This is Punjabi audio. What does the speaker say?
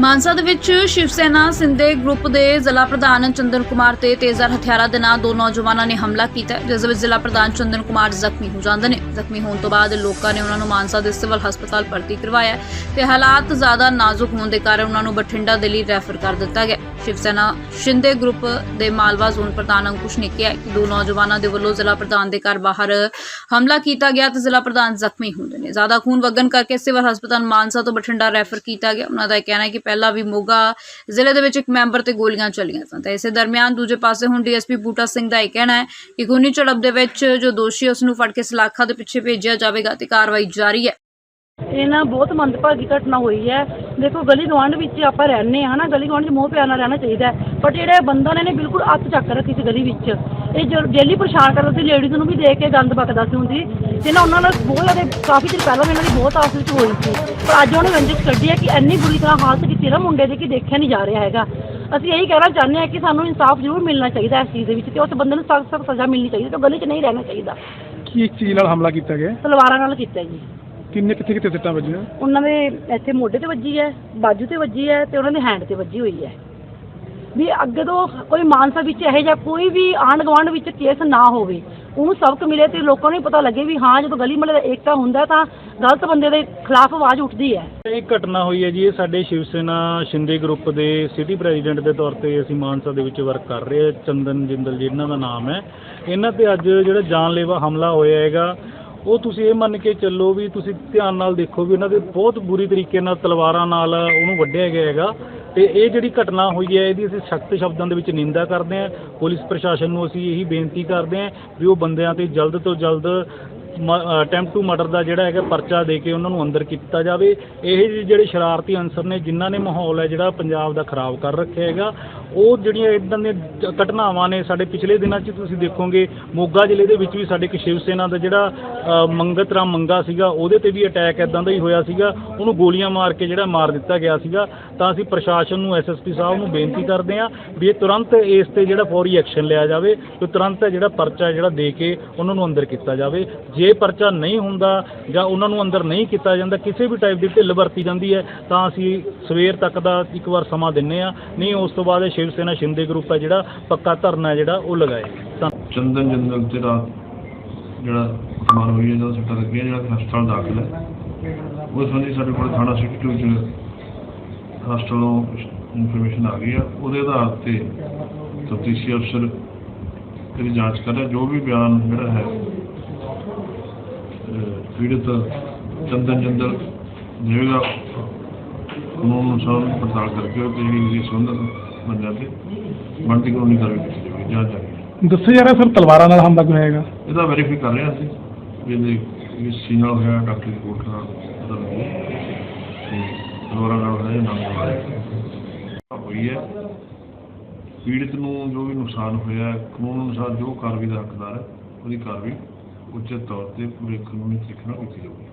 ਮਾਨਸਾ ਦੇ ਵਿੱਚ ਸ਼ਿਵ ਸੈਨਾ ਸਿੰਦੇ ਗਰੁੱਪ ਦੇ ਜ਼ਿਲ੍ਹਾ ਪ੍ਰਧਾਨ ਚੰਦਨ ਕੁਮਾਰ ਤੇ ਤੇਜ਼ਰ ਹਥਿਆਰਾਂ ਦੇ ਨਾਲ ਦੋ ਨੌਜਵਾਨਾਂ ਨੇ ਹਮਲਾ ਕੀਤਾ ਜਿਸ ਵਿੱਚ ਜ਼ਿਲ੍ਹਾ ਪ੍ਰਧਾਨ ਚੰਦਨ ਕੁਮਾਰ ਜ਼ਖਮੀ ਹੋ ਜਾਂਦੇ ਨੇ। ਜ਼ਖਮੀ ਹੋਣ ਤੋਂ ਬਾਅਦ ਲੋਕਾਂ ਨੇ ਉਹਨਾਂ ਨੂੰ ਮਾਨਸਾ ਦੇ ਸਿਵਲ ਹਸਪਤਾਲ ਭਰਤੀ ਕਰਵਾਇਆ ਹੈ ਤੇ ਹਾਲਾਤ ਜ਼ਿਆਦਾ ਨਾਜ਼ੁਕ ਹੋਣ ਦੇ ਕਾਰਨ ਉਹਨਾਂ ਨੂੰ ਬਠਿੰਡਾ ਦੇ ਲਈ ਰੈਫਰ ਕਰ ਦਿੱਤਾ ਗਿਆ ਸ਼ਿਵ ਸੈਨਾ ਸ਼ਿੰਦੇ ਗਰੁੱਪ ਦੇ ਮਾਲਵਾ ਜ਼ੋਨ ਪ੍ਰਧਾਨ ਅੰਕੁਸ਼ ਨੇ ਕਿਹਾ ਕਿ ਦੋ ਨੌਜਵਾਨਾਂ ਦੇ ਵੱਲੋਂ ਜ਼ਿਲ੍ਹਾ ਪ੍ਰਧਾਨ ਦੇ ਘਰ ਬਾਹਰ ਹਮਲਾ ਕੀਤਾ ਗਿਆ ਤੇ ਜ਼ਿਲ੍ਹਾ ਪ੍ਰਧਾਨ ਜ਼ਖਮੀ ਹੁੰਦੇ ਨੇ। ਜ਼ਿਆਦਾ ਖੂਨ ਵਗਣ ਕਰਕੇ ਸਿਵਲ ਹਸਪਤਾਲ ਮਾਨਸਾ ਤੋਂ ਬਠਿੰਡਾ ਰੈਫਰ ਕੀਤਾ ਗਿਆ। ਉਹਨਾਂ ਦਾ ਇਹ ਕਹਿਣਾ ਹੈ ਕਿ ਪਹਿਲਾਂ ਵੀ ਮੋਗਾ ਜ਼ਿਲ੍ਹੇ ਦੇ ਵਿੱਚ ਇੱਕ ਮੈਂਬਰ ਤੇ ਗੋਲੀਆਂ ਚੱਲੀਆਂ ਸਨ। ਤੇ ਇਸੇ ਦਰਮਿਆਨ ਦੂਜੇ ਪਾਸੇ ਹੁਣ ਡੀਐਸਪੀ ਬੂਟਾ ਸਿੰਘ ਦਾ ਇਹ ਕਹਿਣਾ ਹੈ ਕਿ ਖੂਨੀ ਝੜਪ ਦੇ ਵਿੱਚ ਜੋ ਦੋਸ਼ੀ ਉਸ ਨੂੰ ਫੜ ਕੇ ਸਲਾਖਾਂ ਦੇ ਪਿੱਛੇ ਭੇਜਿਆ ਜਾਵੇਗਾ ਤੇ ਕਾਰਵਾਈ ਜਾਰੀ ਹੈ। ਇਹ ਨਾ ਬਹੁਤ ਮੰਦਭਾਗੀ ਘਟਨਾ ਹੋਈ ਹੈ। ਦੇਖੋ ਗਲੀ ਗਵਾਂਢ ਵਿੱਚ ਆਪਾਂ ਰਹਿੰਦੇ ਹਾਂ ਨਾ ਗਲੀ ਗਵਾਂਢ 'ਚ ਮੋਹ ਪਿਆਰ ਨਾਲ ਰਹਿਣਾ ਚਾਹੀਦਾ ਬਟ ਜਿਹੜੇ ਬੰਦਾ ਨੇ ਨੇ ਬਿਲਕੁਲ ਅੱਤ ਚੱਕ ਰੱਖੀ ਸੀ ਗਲੀ ਵਿੱਚ। ਇਹ ਜੋ ਡੇਲੀ ਪਰੇਸ਼ਾਨ ਕਰਦਾ ਸੀ ਲੇਡੀਜ਼ ਨੂੰ ਵੀ ਦੇਖ ਕੇ ਗੰਦ ਬਕਦਾ ਸੀ ਹੁੰਦੀ ਤੇ ਨਾ ਉਹਨਾਂ ਨਾਲ ਬਹੁਤ ਜ਼ਿਆਦਾ ਕਾਫੀ ਦਿਨ ਪਹਿਲਾਂ ਇਹਨਾਂ ਦੀ ਬਹੁਤ ਵਿੱਚ ਹੋਈ ਸੀ। ਪਰ ਅੱਜ ਉਹਨੇ ਰੰਜਿਸ਼ ਕੱਢੀ ਹੈ ਕਿ ਇੰਨੀ ਬੁਰੀ ਤਰ੍ਹਾਂ ਹਾਲਤ ਕੀਤੀ ਨਾ ਮੁੰਡੇ ਦੀ ਕਿ ਦੇਖਿਆ ਨਹੀਂ ਜਾ ਰਿਹਾ ਹੈਗਾ। ਅਸੀਂ ਇਹੀ ਕਹਿਣਾ ਚਾਹੁੰਦੇ ਹਾਂ ਕਿ ਸਾਨੂੰ ਇਨਸਾਫ ਜ਼ਰੂਰ ਮਿਲਣਾ ਚਾਹੀਦਾ ਇਸ ਚੀਜ਼ ਦੇ ਵਿੱਚ ਤੇ ਉਸ ਬੰਦੇ ਨੂੰ ਸਖਤ ਸਖਤ ਸਜ਼ਾ ਮਿਲਣੀ ਚਾਹੀਦੀ ਤੇ ਗਲੀ 'ਚ ਨਹੀਂ ਰਹਿਣਾ ਚਾਹੀਦਾ। ਕੀ ਚੀਜ਼ ਨਾਲ ਹਮਲਾ ਕੀਤਾ ਗਿਆ? ਤਲਵਾਰਾਂ ਨਾਲ ਕੀਤਾ ਜੀ। ਕਿੰਨੇ ਕਿੱਥੇ ਕਿੱਥੇ ਸੱਟਾਂ ਵੱਜੀਆਂ? ਉਹਨਾਂ ਦੇ ਇੱਥੇ ਮੋਢੇ ਤੇ ਵੱਜੀ ਹੈ ਬਾਜੂ ਤੇ ਵੱਜੀ ਹੈ ਤੇ ਉਹਨਾਂ ਦੇ ਹੈਂਡ ਤੇ ਵੱਜੀ ਹੋਈ ਹੈ। ਵੀ ਅੱਗੇ ਤੋਂ ਕੋਈ ਮਾਨਸਾ ਵਿੱਚ ਇਹੋ ਜਿਹਾ ਕੋਈ ਵੀ ਆਂਢ ਗੁਆਂਢ ਵਿੱਚ ਕੇਸ ਨਾ ਹੋਵੇ ਉਹਨੂੰ ਸਬਕ ਮਿਲੇ ਤੇ ਲੋਕਾਂ ਨੂੰ ਵੀ ਪਤਾ ਲੱਗੇ ਵੀ ਹਾਂ ਜਦੋਂ ਗਲੀ ਮਹੱਲੇ ਦਾ ਏਕਤਾ ਹੁੰਦਾ ਤਾਂ ਗਲਤ ਬੰਦੇ ਦੇ ਖਿਲਾਫ ਆਵਾਜ਼ ਉੱਠਦੀ ਹੈ। ਇਹ ਘਟਨਾ ਹੋਈ ਹੈ ਜੀ ਇਹ ਸਾਡੇ ਸ਼ਿਵ ਸੈਨਾ ਸ਼ਿੰਦੇ ਗਰੁੱਪ ਦੇ ਸਿਟੀ ਪ੍ਰੈਜ਼ੀਡੈਂਟ ਦੇ ਤੌਰ ਤੇ ਅਸੀਂ ਮਾਨਸਾ ਦੇ ਵਿੱਚ ਵਰਕ ਕਰ ਰਹੇ ਹਾਂ ਚੰਦਨ ਜਿੰਦਲ ਜੀ ਇਹਨਾਂ ਦਾ ਨਾਮ ਹੈ। ਇਹਨਾਂ ਤੇ ਅੱਜ ਜਿਹੜਾ ਜਾਨਲੇਵਾ ਹਮਲਾ ਹੋਇਆ ਹੈਗਾ ਉਹ ਤੁਸੀਂ ਇਹ ਮੰਨ ਕੇ ਚੱਲੋ ਵੀ ਤੁਸੀਂ ਧਿਆਨ ਨਾਲ ਦੇਖੋ ਵੀ ਉਹਨਾਂ ਦੇ ਬਹੁਤ ਬੁਰੀ ਤਰੀਕੇ ਨਾਲ ਤਲਵਾਰਾਂ ਨਾਲ ਉਹਨੂੰ ਵੱਢਿਆ ਗਿਆ ਹੈਗਾ। ਤੇ ਇਹ ਜਿਹੜੀ ਘਟਨਾ ਹੋਈ ਹੈ, ਇਹਦੀ ਅਸੀਂ ਸਖਤ ਸ਼ਬਦਾਂ ਦੇ ਵਿੱਚ ਨਿੰਦਾ ਕਰਦੇ ਹਾਂ। ਪੁਲਿਸ ਪ੍ਰਸ਼ਾਸਨ ਨੂੰ ਅਸੀਂ ਇਹੀ ਬੇਨਤੀ ਕਰਦੇ ਹਾਂ ਵੀ ਉਹ ਬੰਦਿਆਂ ਤੇ ਜਲਦ ਤੋਂ ਜਲਦ ਅਟੈਂਪਟ ਟੂ ਮਰਡਰ ਦਾ ਜਿਹੜਾ ਹੈਗਾ ਪਰਚਾ ਦੇ ਕੇ ਉਹਨਾਂ ਨੂੰ ਅੰਦਰ ਕੀਤਾ ਜਾਵੇ। ਇਹ ਜਿਹੜੇ ਸ਼ਰਾਰਤੀ ਅਨਸਰ ਨੇ, ਜਿਨ੍ਹਾਂ ਨੇ ਮਾਹੌਲ ਹੈ ਜਿਹੜਾ ਪੰਜਾਬ ਦਾ ਖਰਾਬ ਕਰ ਰੱਖਿਆ ਹੈਗਾ, ਉਹ ਜਿਹੜੀਆਂ ਇਦਾਂ ਦੀਆਂ ਘਟਨਾਵਾਂ ਨੇ ਸਾਡੇ ਪਿਛਲੇ ਦਿਨਾਂ 'ਚ ਤੁਸੀਂ ਦੇਖੋਗੇ, ਮੋਗਾ ਜ਼ਿਲ੍ਹੇ ਦੇ ਵਿੱਚ ਵੀ ਸਾਡੇ ਇੱਕ ਸ਼ਿਵ ਸੈਨਾ ਦਾ ਜਿਹੜਾ ਮੰਗਤ ਰਾਮ ਮੰਗਾ ਸੀਗਾ, ਉਹਦੇ ਤੇ ਵੀ ਅਟੈਕ ਇਦਾਂ ਦਾ ਹੀ ਹੋਇਆ ਸੀਗਾ। ਉਹਨੂੰ ਗੋਲੀਆਂ ਮਾਰ ਕੇ ਜਿਹੜਾ ਮਾਰ ਦਿੱਤਾ ਗਿਆ ਸੀਗਾ। ਤਾਂ ਅਸੀਂ ਪ੍ਰਸ਼ਾਸਨ ਨੂੰ ਐਸਐਸਪੀ ਸਾਹਿਬ ਨੂੰ ਬੇਨਤੀ ਕਰਦੇ ਹਾਂ ਵੀ ਇਹ ਤੁਰੰਤ ਇਸ ਤੇ ਜਿਹੜਾ ਫੌਰੀ ਐਕਸ਼ਨ ਲਿਆ ਜਾਵੇ, ਤੇ ਤੁਰੰਤ ਜਿਹੜਾ ਪਰਚਾ ਜਿਹੜਾ ਦੇ ਕੇ ਉਹਨਾਂ ਨੂੰ ਅੰਦਰ ਕੀਤਾ ਜਾਵੇ। ਜੇ ਪਰਚਾ ਨਹੀਂ ਹੁੰਦਾ ਜਾਂ ਉਹਨਾਂ ਨੂੰ ਅੰਦਰ ਨਹੀਂ ਕੀਤਾ ਜਾਂਦਾ, ਕਿਸੇ ਵੀ ਟਾਈਪ ਦੀ ਢਿੱਲ ਵਰਤੀ ਜਾਂਦੀ ਹੈ, ਤਾਂ ਅਸੀਂ ਸਵੇਰ ਤੱਕ ਦਾ ਇੱਕ ਵਾਰ ਸਮਾਂ ਦਿੰਨੇ ਆ ਨਹੀਂ, ਉਸ ਤੋਂ ਬਾਅਦ ਇਹ ਸ਼ਿਵ ਸੈਨਾ ਸ਼ਿੰਦੇ ਗਰੁੱਪ ਹੈ ਜਿਹੜਾ ਪੱਕਾ ਧਰਨਾ ਜਿਹੜਾ, ਉਹ ਲਗਾਏ। ਤਾਂ ਚੰਦਨ ਜੰਦਲ ਤੇ ਰਾਤ ਜਿਹੜਾ ਮਾਰ ਹੋਈ ਹੈ ਜਦੋਂ ਸੱਟਾਂ ਲੱਗੀਆਂ, ਜਿਹੜਾ ਹਸਪਤਾਲ ਦਾਖਲ ਹੈ। ਉਸ ਸੰਬੰਧੀ ਸਾਡੇ ਕੋਲ ਥਾਣਾ ਸਿਟੀ ਟੂ ਚ ਹਸਪਤਾਲੋਂ ਇਨਫੋਰਮੇਸ਼ਨ ਆ ਗਈ ਆ। ਉਹਦੇ ਆਧਾਰ ਤੇ ਤਫਤੀਸ਼ੀ ਅਫਸਰ ਇਹਦੀ ਜਾਂਚ ਕਰ ਰਿਹਾ, ਜੋ ਵੀ ਬਿਆਨ ਜਿਹੜਾ ਹੈ ਪੀੜਤ ਚੰਦਨ ਜੰਦਲ ਦੇਵੇਗਾ ਕਾਨੂੰਨ ਅਨੁਸਾਰ ਪੜਤਾਲ ਕਰਕੇ ਉਹ ਜਿਹੜੀ ਵੀ ਸੰਬੰਧਤ ਬੰਦਿਆਂ ਤੇ ਬਣਦੀ ਕਾਨੂੰਨੀ ਕਾਰਵਾਈ ਕੀਤੀ ਜਾਵੇਗੀ ਜਾਂਚ ਦੱਸਿਆ ਜਾ ਰਿਹਾ ਸਰ ਤਲਵਾਰਾਂ ਨਾਲ ਹਮਲਾ ਕਿਉਂ ਹੋਏਗਾ? ਇਹਦਾ ਵੈਰੀਫਾਈ ਕਰ ਰਹੇ ਹਾਂ ਅਸੀਂ ਵੀ ਇਹਦੇ ਇਸ ਸੀ ਨਾਲ ਹੋਇਆ ਡਾਕਟਰ ਦੀ ਰਿਪੋਰਟ ਨਾਲ ਪਤਾ ਲੱਗਿਆ। ਤੇ ਦੁਬਾਰਾ ਨਾਲ ਹੋਇਆ ਨਾਲ ਹੋਇਆ। ਹੋਈ ਹੈ। ਪੀੜਤ ਨੂੰ ਜੋ ਵੀ ਨੁਕਸਾਨ ਹੋਇਆ ਕਾਨੂੰਨ ਅਨੁਸਾਰ ਜੋ ਕਾਰਵਾਈ ਦਾ ਹੱਕਦਾਰ ਹੈ ਉਹਦੀ ਕਾਰਵਾਈ ਉਚਿਤ ਤੌਰ ਤੇ ਪੂਰੇ ਕਾਨੂੰਨੀ ਤਰੀਕੇ ਨਾਲ ਕੀਤੀ ਜਾਊਗੀ